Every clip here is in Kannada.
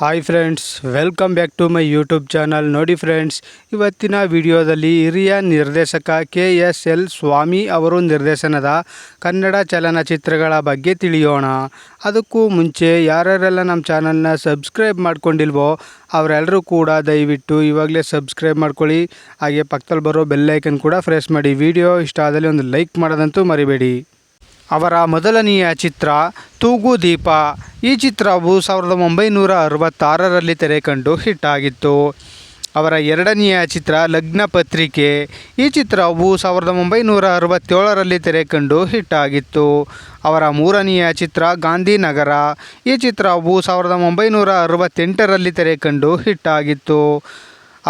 Hi friends welcome back to my YouTube channel ನೋಡಿ ಫ್ರೆಂಡ್ಸ್ ಇವತ್ತಿನ ವಿಡಿಯೋದಲ್ಲಿ ಹಿರಿಯ ನಿರ್ದೇಶಕ ಕೆ ಎಸ್ ಎಲ್ ಸ್ವಾಮಿ ಅವರು ನಿರ್ದೇಶನದ ಕನ್ನಡ ಚಲನಚಿತ್ರಗಳ ಬಗ್ಗೆ ತಿಳಿಯೋಣ. ಅದಕ್ಕೂ ಮುಂಚೆ ಯಾರ್ಯಾರೆಲ್ಲ ನಮ್ಮ ಚಾನಲ್ನ ಸಬ್ಸ್ಕ್ರೈಬ್ ಮಾಡ್ಕೊಂಡಿಲ್ವೋ ಅವರೆಲ್ಲರೂ ಕೂಡ ದಯವಿಟ್ಟು ಇವಾಗಲೇ ಸಬ್ಸ್ಕ್ರೈಬ್ ಮಾಡ್ಕೊಳ್ಳಿ. ಹಾಗೆ ಪಕ್ಕದಲ್ಲಿ ಬರೋ ಬೆಲ್ಲೈಕನ್ ಕೂಡ ಪ್ರೆಸ್ ಮಾಡಿ. ವಿಡಿಯೋ ಇಷ್ಟ ಆದಲ್ಲಿ ಒಂದು ಲೈಕ್ ಮಾಡೋದಂತೂ ಮರಿಬೇಡಿ. ಅವರ ಮೊದಲನೆಯ ಚಿತ್ರ ತೂಗು ದೀಪ. ಈ ಚಿತ್ರವು ಸಾವಿರದ ಒಂಬೈನೂರ ಅರವತ್ತಾರರಲ್ಲಿ ಹಿಟ್ ಆಗಿತ್ತು. ಅವರ ಎರಡನೆಯ ಚಿತ್ರ ಲಗ್ನ ಪತ್ರಿಕೆ. ಈ ಚಿತ್ರವು ಸಾವಿರದ ಒಂಬೈನೂರ ಅರವತ್ತೇಳರಲ್ಲಿ ಹಿಟ್ ಆಗಿತ್ತು. ಅವರ ಮೂರನೆಯ ಚಿತ್ರ ಗಾಂಧಿನಗರ. ಈ ಚಿತ್ರವು ಸಾವಿರದ ಒಂಬೈನೂರ ಅರವತ್ತೆಂಟರಲ್ಲಿ ಹಿಟ್ ಆಗಿತ್ತು.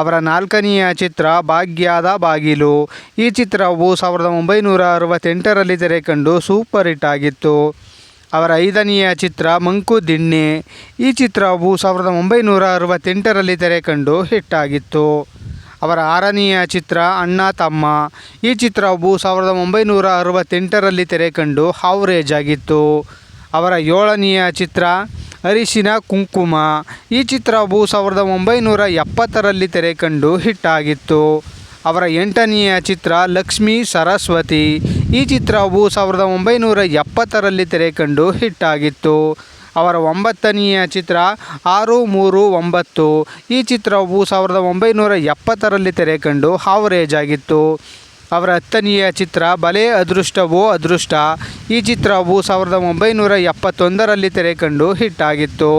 ಅವರ ನಾಲ್ಕನೆಯ ಚಿತ್ರ ಭಾಗ್ಯದ ಬಾಗಿಲು. ಈ ಚಿತ್ರವು ಸಾವಿರದ ಒಂಬೈನೂರ ಅರವತ್ತೆಂಟರಲ್ಲಿ ತೆರೆ ಕಂಡು ಸೂಪರ್ ಹಿಟ್ ಆಗಿತ್ತು. ಅವರ ಐದನೆಯ ಚಿತ್ರ ಮಂಕು ದಿಣ್ಣೆ. ಈ ಚಿತ್ರವು ಸಾವಿರದ ಒಂಬೈನೂರ ಅರವತ್ತೆಂಟರಲ್ಲಿ ತೆರೆ ಕಂಡು ಹಿಟ್ ಆಗಿತ್ತು. ಅವರ ಆರನೆಯ ಚಿತ್ರ ಅಣ್ಣ ತಮ್ಮ. ಈ ಚಿತ್ರವು ಸಾವಿರದ ಒಂಬೈನೂರ ಅರವತ್ತೆಂಟರಲ್ಲಿ ತೆರೆ ಕಂಡು ಹಾವ್ರೇಜ್ ಆಗಿತ್ತು. ಅವರ ಏಳನೆಯ ಚಿತ್ರ ಅರಿಶಿನ, ಕುಂಕುಮ. ಈ ಚಿತ್ರವು ಸಾವಿರದ ಒಂಬೈನೂರ ಎಪ್ಪತ್ತರಲ್ಲಿ ತೆರೆ ಕಂಡು ಹಿಟ್ ಆಗಿತ್ತು ಅವರ ಎಂಟನೆಯ ಚಿತ್ರ ಲಕ್ಷ್ಮೀ ಸರಸ್ವತಿ. ಈ ಚಿತ್ರವು ಸಾವಿರದ ಒಂಬೈನೂರ ಎಪ್ಪತ್ತರಲ್ಲಿ ತೆರೆ ಕಂಡು ಹಿಟ್ ಆಗಿತ್ತು ಅವರ ಒಂಬತ್ತನೆಯ ಚಿತ್ರ ಆರು ಮೂರು ಒಂಬತ್ತು. ಈ ಚಿತ್ರವು ಸಾವಿರದ ಒಂಬೈನೂರ ಎಪ್ಪತ್ತರಲ್ಲಿ ತೆರೆ ಕಂಡು ಹಾವರೇಜ್ ಆಗಿತ್ತು ಅವರ ಹತ್ತನೆಯ ಚಿತ್ರ ಬಲೆ ಅದೃಷ್ಟವೋ ಅದೃಷ್ಟ. ಈ ಚಿತ್ರವು ಸಾವಿರದ ಒಂಬೈನೂರ ಎಪ್ಪತ್ತೊಂದರಲ್ಲಿ ತೆರೆ ಕಂಡು ಹಿಟ್ ಆಗಿತ್ತು.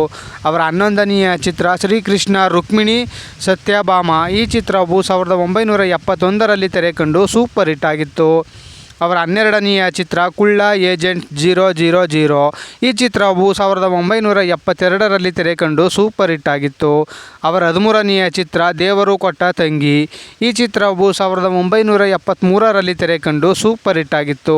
ಅವರ ಹನ್ನೊಂದನೆಯ ಚಿತ್ರ ಶ್ರೀಕೃಷ್ಣ ರುಕ್ಮಿಣಿ ಸತ್ಯಭಾಮ. ಈ ಚಿತ್ರವು ಸಾವಿರದ ಒಂಬೈನೂರ ಎಪ್ಪತ್ತೊಂದರಲ್ಲಿ ತೆರೆ ಕಂಡು ಸೂಪರ್ ಹಿಟ್ ಆಗಿತ್ತು. ಅವರ ಹನ್ನೆರಡನೆಯ ಚಿತ್ರ ಕುಳ್ಳ ಏಜೆಂಟ್ ಜೀರೋ ಜೀರೋ ಜೀರೋ. ಈ ಚಿತ್ರವು ಸಾವಿರದ ಒಂಬೈನೂರ ಎಪ್ಪತ್ತೆರಡರಲ್ಲಿ ತೆರೆ ಕಂಡು ಸೂಪರ್ ಹಿಟ್ ಆಗಿತ್ತು. ಅವರ ಹದಿಮೂರನೆಯ ಚಿತ್ರ ದೇವರು ಕೊಟ್ಟ ತಂಗಿ. ಈ ಚಿತ್ರವು ಸಾವಿರದ ಒಂಬೈನೂರ ಎಪ್ಪತ್ತ್ಮೂರರಲ್ಲಿ ತೆರೆ ಕಂಡು ಸೂಪರ್ ಹಿಟ್ ಆಗಿತ್ತು.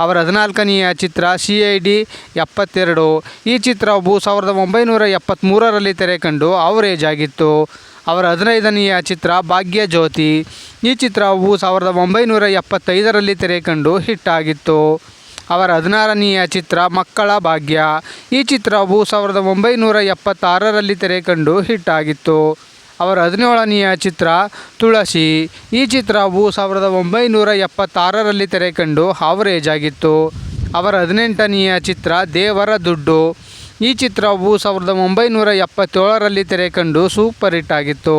ಅವರ ಹದಿನಾಲ್ಕನೆಯ ಚಿತ್ರ ಸಿ ಐ ಡಿ ಎಪ್ಪತ್ತೆರಡು. ಈ ಚಿತ್ರವು ಸಾವಿರದ ಒಂಬೈನೂರ ಎಪ್ಪತ್ತ್ಮೂರರಲ್ಲಿ ತೆರೆ ಕಂಡು ಅವರೇಜ್ ಆಗಿತ್ತು. ಅವರ ಹದಿನೈದನೆಯ ಚಿತ್ರ ಭಾಗ್ಯ ಜ್ಯೋತಿ. ಈ ಚಿತ್ರವು ಸಾವಿರದ ಒಂಬೈನೂರ ಎಪ್ಪತ್ತೈದರಲ್ಲಿ ತೆರೆ ಕಂಡು ಹಿಟ್ ಆಗಿತ್ತು. ಅವರ ಹದಿನಾರನೆಯ ಚಿತ್ರ ಮಕ್ಕಳ ಭಾಗ್ಯ. ಈ ಚಿತ್ರವು ಸಾವಿರದ ಒಂಬೈನೂರ ಎಪ್ಪತ್ತಾರರಲ್ಲಿ ತೆರೆ ಕಂಡು ಹಿಟ್ ಆಗಿತ್ತು. ಅವರ ಹದಿನೇಳನೆಯ ಚಿತ್ರ ತುಳಸಿ. ಈ ಚಿತ್ರವು ಸಾವಿರದ ಒಂಬೈನೂರ ಎಪ್ಪತ್ತಾರರಲ್ಲಿ ತೆರೆ ಕಂಡು ಹಾವರೇಜ್ ಆಗಿತ್ತು. ಅವರ ಹದಿನೆಂಟನೆಯ ಚಿತ್ರ ದೇವರ ದುಡ್ಡು. ಈ ಚಿತ್ರವು ಸಾವಿರದ ಒಂಬೈನೂರ ಎಪ್ಪತ್ತೇಳರಲ್ಲಿ ತೆರೆ ಕಂಡು ಸೂಪರ್ ಹಿಟ್ ಆಗಿತ್ತು.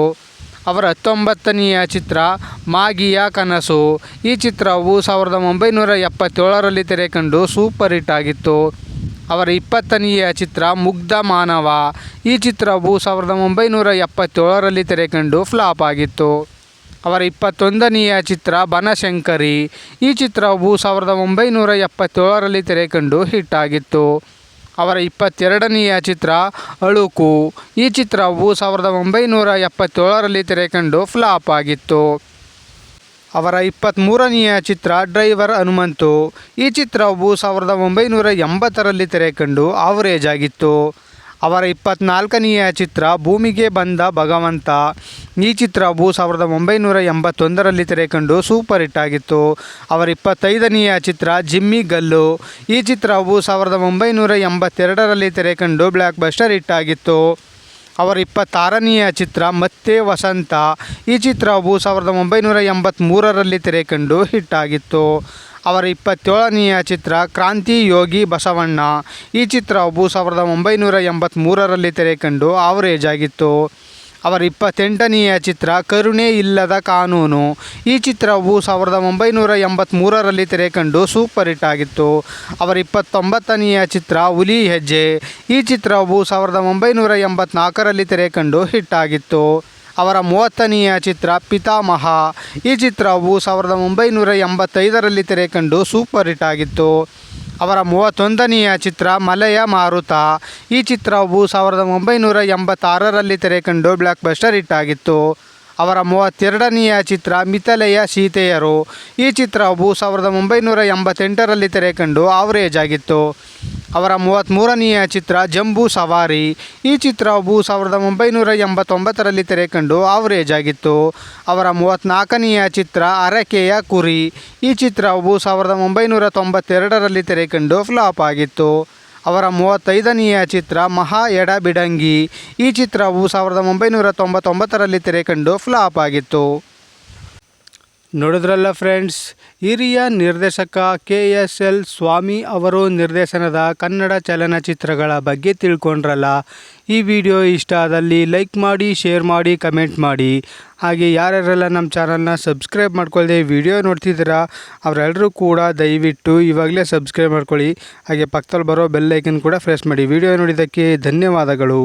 ಅವರ ಹತ್ತೊಂಬತ್ತನೆಯ ಚಿತ್ರ ಮಾಗಿಯ ಕನಸು ಈ ಚಿತ್ರವು ಸಾವಿರದ ಒಂಬೈನೂರ ಎಪ್ಪತ್ತೇಳರಲ್ಲಿ ತೆರೆ ಕಂಡು ಸೂಪರ್ ಹಿಟ್ ಆಗಿತ್ತು. ಅವರ ಇಪ್ಪತ್ತನೆಯ ಚಿತ್ರ ಮುಗ್ಧ ಮಾನವ ಈ ಚಿತ್ರವು ಸಾವಿರದ ಒಂಬೈನೂರ ಎಪ್ಪತ್ತೇಳರಲ್ಲಿ ತೆರೆ ಕಂಡು ಫ್ಲಾಪ್ ಆಗಿತ್ತು. ಅವರ ಇಪ್ಪತ್ತೊಂದನೆಯ ಚಿತ್ರ ಬನಶಂಕರಿ ಈ ಚಿತ್ರವು ಸಾವಿರದ ಒಂಬೈನೂರ ಎಪ್ಪತ್ತೇಳರಲ್ಲಿ ತೆರೆ ಕಂಡು ಹಿಟ್ ಆಗಿತ್ತು. ಅವರ ಇಪ್ಪತ್ತೆರಡನೆಯ ಚಿತ್ರ ಅಳುಕು. ಈ ಚಿತ್ರವು ಸಾವಿರದ ಒಂಬೈನೂರ ಎಪ್ಪತ್ತೇಳರಲ್ಲಿ ತೆರೆಕಂಡು ಫ್ಲಾಪ್ ಆಗಿತ್ತು. ಅವರ ಇಪ್ಪತ್ತ್ಮೂರನೆಯ ಚಿತ್ರ ಡ್ರೈವರ್ ಹನುಮಂತು. ಈ ಚಿತ್ರವು ಸಾವಿರದ ಒಂಬೈನೂರ ಎಂಬತ್ತರಲ್ಲಿ ತೆರೆಕಂಡು ಆವರೇಜ್ ಆಗಿತ್ತು. ಅವರ ಇಪ್ಪತ್ನಾಲ್ಕನೆಯ ಚಿತ್ರ ಭೂಮಿಗೆ ಬಂದ ಭಗವಂತ. ಈ ಚಿತ್ರವು ಸಾವಿರದ ಒಂಬೈನೂರ ಎಂಬತ್ತೊಂದರಲ್ಲಿ ತೆರೆ ಕಂಡು ಸೂಪರ್ ಹಿಟ್ ಆಗಿತ್ತು. ಅವರ ಇಪ್ಪತ್ತೈದನೆಯ ಚಿತ್ರ ಜಿಮ್ಮಿ ಗಲ್ಲು. ಈ ಚಿತ್ರವು ಸಾವಿರದ ಒಂಬೈನೂರ ಎಂಬತ್ತೆರಡರಲ್ಲಿ ತೆರೆಕಂಡು ಬ್ಲ್ಯಾಕ್ ಬಸ್ಟರ್ ಹಿಟ್ ಆಗಿತ್ತು. ಅವರ ಇಪ್ಪತ್ತಾರನೆಯ ಚಿತ್ರ ಮತ್ತೆ ವಸಂತ. ಈ ಚಿತ್ರವು ಸಾವಿರದ ಒಂಬೈನೂರ ಎಂಬತ್ತ್ಮೂರರಲ್ಲಿ ತೆರೆಕಂಡು ಹಿಟ್ ಆಗಿತ್ತು. ಅವರ ಇಪ್ಪತ್ತೇಳನೆಯ ಚಿತ್ರ ಕ್ರಾಂತಿ ಯೋಗಿ ಬಸವಣ್ಣ. ಈ ಚಿತ್ರವು ಸಾವಿರದ ಒಂಬೈನೂರ ಎಂಬತ್ತ್ಮೂರರಲ್ಲಿ ತೆರೆ ಕಂಡು ಆವರೇಜ್ ಆಗಿತ್ತು ಅವರ ಇಪ್ಪತ್ತೆಂಟನೆಯ ಚಿತ್ರ ಕರುಣೆ ಇಲ್ಲದ ಕಾನೂನು. ಈ ಚಿತ್ರವು ಸಾವಿರದ ಒಂಬೈನೂರ ಎಂಬತ್ತ್ಮೂರರಲ್ಲಿ ತೆರೆ ಕಂಡು ಸೂಪರ್ ಹಿಟ್ ಆಗಿತ್ತು. ಅವರ ಇಪ್ಪತ್ತೊಂಬತ್ತನೆಯ ಚಿತ್ರ ಹುಲಿ ಹೆಜ್ಜೆ. ಈ ಚಿತ್ರವು ಸಾವಿರದ ಒಂಬೈನೂರ ಎಂಬತ್ನಾಲ್ಕರಲ್ಲಿ ತೆರೆ ಕಂಡು ಹಿಟ್ ಆಗಿತ್ತು. ಅವರ ಮೂವತ್ತನೆಯ ಚಿತ್ರ ಪಿತಾಮಹ. ಈ ಚಿತ್ರವು ಸಾವಿರದ ಒಂಬೈನೂರ ಎಂಬತ್ತೈದರಲ್ಲಿ ತೆರೆ ಕಂಡು ಸೂಪರ್ ಹಿಟ್ ಆಗಿತ್ತು. ಅವರ ಮೂವತ್ತೊಂದನೆಯ ಚಿತ್ರ ಮಲೆಯ ಮಾರುತ. ಈ ಚಿತ್ರವು ಸಾವಿರದ ಒಂಬೈನೂರ ಎಂಬತ್ತಾರರಲ್ಲಿ ತೆರೆ ಕಂಡು ಬ್ಲ್ಯಾಕ್ ಬಸ್ಟರ್ ಹಿಟ್ ಆಗಿತ್ತು. ಅವರ ಮೂವತ್ತೆರಡನೆಯ ಚಿತ್ರ ಮಿತಲೆಯ ಸೀತೆಯರು. ಈ ಚಿತ್ರವು ಸಾವಿರದ ಒಂಬೈನೂರ ಎಂಬತ್ತೆಂಟರಲ್ಲಿ ತೆರೆ ಕಂಡು ಆವರೇಜ್ ಆಗಿತ್ತು. ಅವರ ಮೂವತ್ತ್ಮೂರನೆಯ ಚಿತ್ರ ಜಂಬೂ ಸವಾರಿ. ಈ ಚಿತ್ರವು ಸಾವಿರದ ಒಂಬೈನೂರ ಎಂಬತ್ತೊಂಬತ್ತರಲ್ಲಿ ತೆರೆ ಕಂಡು ಆವರೇಜ್ ಆಗಿತ್ತು ಅವರ ಮೂವತ್ತ್ನಾಲ್ಕನೆಯ ಚಿತ್ರ ಅರಕೆಯ ಕುರಿ. ಈ ಚಿತ್ರವು ಸಾವಿರದ ಒಂಬೈನೂರ ತೊಂಬತ್ತೆರಡರಲ್ಲಿ ತೆರೆ ಕಂಡು ಫ್ಲಾಪ್ ಆಗಿತ್ತು. ಅವರ ಮೂವತ್ತೈದನೆಯ ಚಿತ್ರ ಮಹಾ ಎಡಬಿಡಂಗಿ. ಈ ಚಿತ್ರವು ಸಾವಿರದ ಒಂಬೈನೂರ ತೊಂಬತ್ತೊಂಬತ್ತರಲ್ಲಿ ತೆರೆ ಕಂಡು ಫ್ಲಾಪ್ ಆಗಿತ್ತು. ನೋಡಿದ್ರಲ್ಲ ಫ್ರೆಂಡ್ಸ್ ಹಿರಿಯ ನಿರ್ದೇಶಕ ಕೆ ಎಸ್ ಎಲ್ ಸ್ವಾಮಿ ಅವರು ನಿರ್ದೇಶನದ ಕನ್ನಡ ಚಲನಚಿತ್ರಗಳ ಬಗ್ಗೆ ತಿಳ್ಕೊಂಡ್ರಲ್ಲ. ಈ ವಿಡಿಯೋ ಇಷ್ಟ ಆದಲ್ಲಿ ಲೈಕ್ ಮಾಡಿ ಶೇರ್ ಮಾಡಿ ಕಮೆಂಟ್ ಮಾಡಿ. ಹಾಗೆ ಯಾರ್ಯಾರೆಲ್ಲ ನಮ್ಮ ಚಾನಲ್ನ ಸಬ್ಸ್ಕ್ರೈಬ್ ಮಾಡ್ಕೊಳ್ಳದೆ ವಿಡಿಯೋ ನೋಡ್ತಿದ್ದೀರಾ ಅವರೆಲ್ಲರೂ ಕೂಡ ದಯವಿಟ್ಟು ಇವಾಗಲೇ ಸಬ್ಸ್ಕ್ರೈಬ್ ಮಾಡ್ಕೊಳ್ಳಿ. ಹಾಗೆ ಪಕ್ಕದಲ್ಲಿ ಬರೋ ಬೆಲ್ ಐಕನ್ ಕೂಡ ಪ್ರೆಸ್ ಮಾಡಿ. ವಿಡಿಯೋ ನೋಡಿದ್ದಕ್ಕೆ ಧನ್ಯವಾದಗಳು.